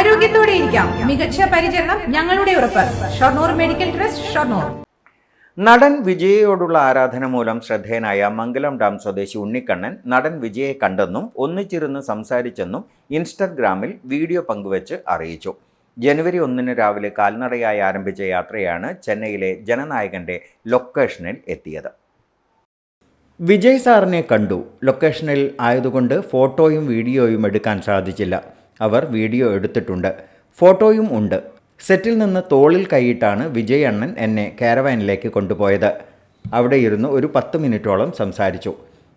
ആരോഗ്യത്തോടെ ഇരിക്കാം. മികച്ച പരിചരണം ഞങ്ങളുടെ ഉറപ്പ്. Shoranur medical trust Shoranur. നടൻ വിജയയോടുള്ള ആരാധന മൂലം ശ്രദ്ധേയനായ മംഗലം ഡാം സ്വദേശി ഉണ്ണിക്കണ്ണൻ നടൻ വിജയെ കണ്ടെന്നും ഒന്നിച്ചിരുന്ന് സംസാരിച്ചെന്നും ഇൻസ്റ്റഗ്രാമിൽ വീഡിയോ പങ്കുവച്ച് അറിയിച്ചു. ജനുവരി ഒന്നിന് രാവിലെ കാൽനടയായി ആരംഭിച്ച യാത്രയാണ് ചെന്നൈയിലെ ജനനായകന്റെ ലൊക്കേഷനിൽ എത്തിയത്. വിജയ് സാറിനെ കണ്ടു. ലൊക്കേഷനിൽ ആയതുകൊണ്ട് ഫോട്ടോയും വീഡിയോയും എടുക്കാൻ സാധിച്ചില്ല. അവർ വീഡിയോ എടുത്തിട്ടുണ്ട്. ഫോട്ടോയും ഉണ്ട്. സെറ്റിൽ നിന്ന് തോളിൽ കൈയിട്ടാണ് വിജയ് അണ്ണൻ എന്നെ കാരവാനിലേക്ക് കൊണ്ടുപോയത്. അവിടെ ഇരുന്ന് ഒരു പത്ത് മിനിറ്റോളം സംസാരിച്ചു.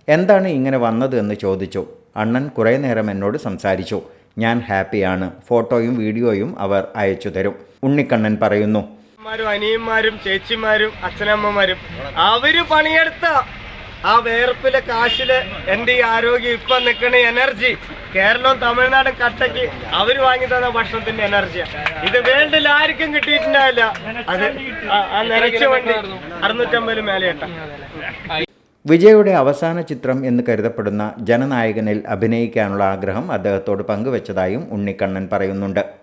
എന്താണ് ഇങ്ങനെ വന്നത്? എന്ന് ചോദിച്ചു. അണ്ണൻ കുറേ നേരം എന്നോട് സംസാരിച്ചു. ഞാൻ ഹാപ്പിയാണ്. ഫോട്ടോയും വീഡിയോയും അവർ അയച്ചു തരും. ഉണ്ണിക്കണ്ണൻ പറയുന്നു. അനിയന്മാരും ചേച്ചിമാരും അച്ഛനമ്മമാരും അവർ പണിയെടുത്ത ആ വേർപ്പിലെ കാശിൽ എന്റെ ഈ ആരോഗ്യം ഇപ്പൊ നിൽക്കുന്ന എനർജി കേരളവും തമിഴ്നാടും കട്ടയ്ക്ക് അവർ വാങ്ങി തന്ന ഭക്ഷണത്തിന്റെ എനർജിയാ ഇത് വേൾഡിൽ ആർക്കും കിട്ടിയിട്ടുണ്ടാവില്ല. അത് ആ- വണ്ടി. അറുന്നൂറ്റമ്പത് മേലെയട്ട വിജയുടെ അവസാന ചിത്രം എന്ന് കരുതപ്പെടുന്ന ജനനായകനിൽ അഭിനയിക്കാനുള്ള ആഗ്രഹം അദ്ദേഹത്തോട് പങ്കുവച്ചതായും ഉണ്ണിക്കണ്ണൻ പറയുന്നുണ്ട്.